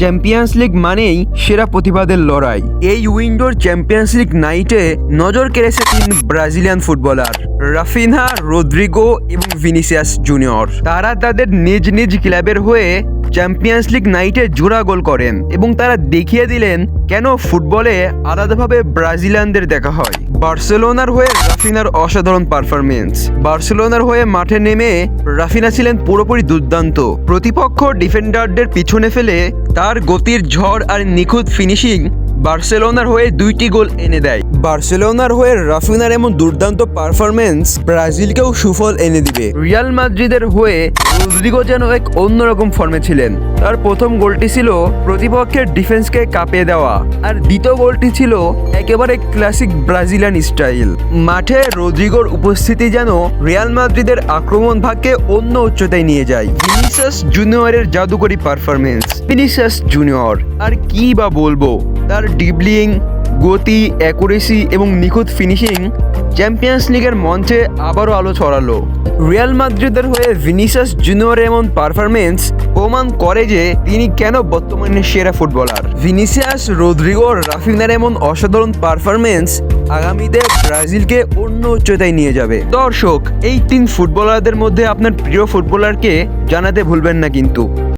Champions league মানেই সেরা প্রতিবাদের লড়াই। এই উইন্ডোর চ্যাম্পিয়ন্স লিগ নাইটে নজর কেড়েছে তিন ব্রাজিলিয়ান ফুটবলার রাফিনহা রোদ্রিগো এবং ভিনিসিয়াস জুনিয়র। তারা তাদের নিজ নিজ ক্লাবের হয়ে চ্যাম্পিয়ন্স লিগ নাইটে জোড়া গোল করেন এবং তারা দেখিয়ে দিলেন কেন ফুটবলে আলাদাভাবে ব্রাজিলিয়ানদের দেখা হয়। বার্সেলোনার হয়ে রাফিনার অসাধারণ পারফরমেন্স। বার্সেলোনার হয়ে মাঠে নেমে রাফিনা ছিলেন পুরোপুরি দুর্দান্ত। প্রতিপক্ষ ডিফেন্ডারদের পিছনে ফেলে তার গতির ঝড় আর নিখুঁত ফিনিশিং বার্সেলোনার হয়ে দুইটি গোল এনে দেয়। বার্সেলোনার হয়ে রাফিনার এমন দুর্দান্ত পারফরমেন্স ব্রাজিলকেও সুফল এনে দিবে। রিয়াল মাদ্রিদের হয়ে রদ্রিগো যেন এক অন্যরকম ফর্মে ছিলেন। তার প্রথম গোলটি ছিল প্রতিপক্ষের ডিফেন্সকে কাঁপিয়ে দেওয়া। আর দ্বিতীয় গোলটি ছিল একেবারে ক্লাসিক ব্রাজিলিয়ান স্টাইল মাঠে রদ্রিগোর উপস্থিতি যেন রিয়াল মাদ্রিদের আক্রমণ ভাগকে অন্য উচ্চতায় নিয়ে যায়। ভিনিসাস জুনিয়রের জাদুকরী পারফরমেন্স ভিনিসাস জুনিয়র। আর কি বা বলব? তার ডিবলিং, গতি, অ্যাকুরেসি এবং নিখুঁত ফিনিশিং চ্যাম্পিয়ন্স লিগের মঞ্চে আবারও আলো ছড়ালো। রিয়াল মাদ্রিদের হয়ে ভিনিসাস জুনিয়রের এমন পারফরমেন্স প্রমাণ করে যে তিনি কেন বর্তমানে সেরা ফুটবলার। ভিনিসিয়াস রদ্রিগো রাফিনার এমন অসাধারণ পারফরমেন্স আগামীতে ব্রাজিলকে অন্য উচ্চতায় নিয়ে যাবে। দর্শক, এই তিন ফুটবলারদের মধ্যে আপনার প্রিয় ফুটবলারকে জানাতে ভুলবেন না কিন্তু।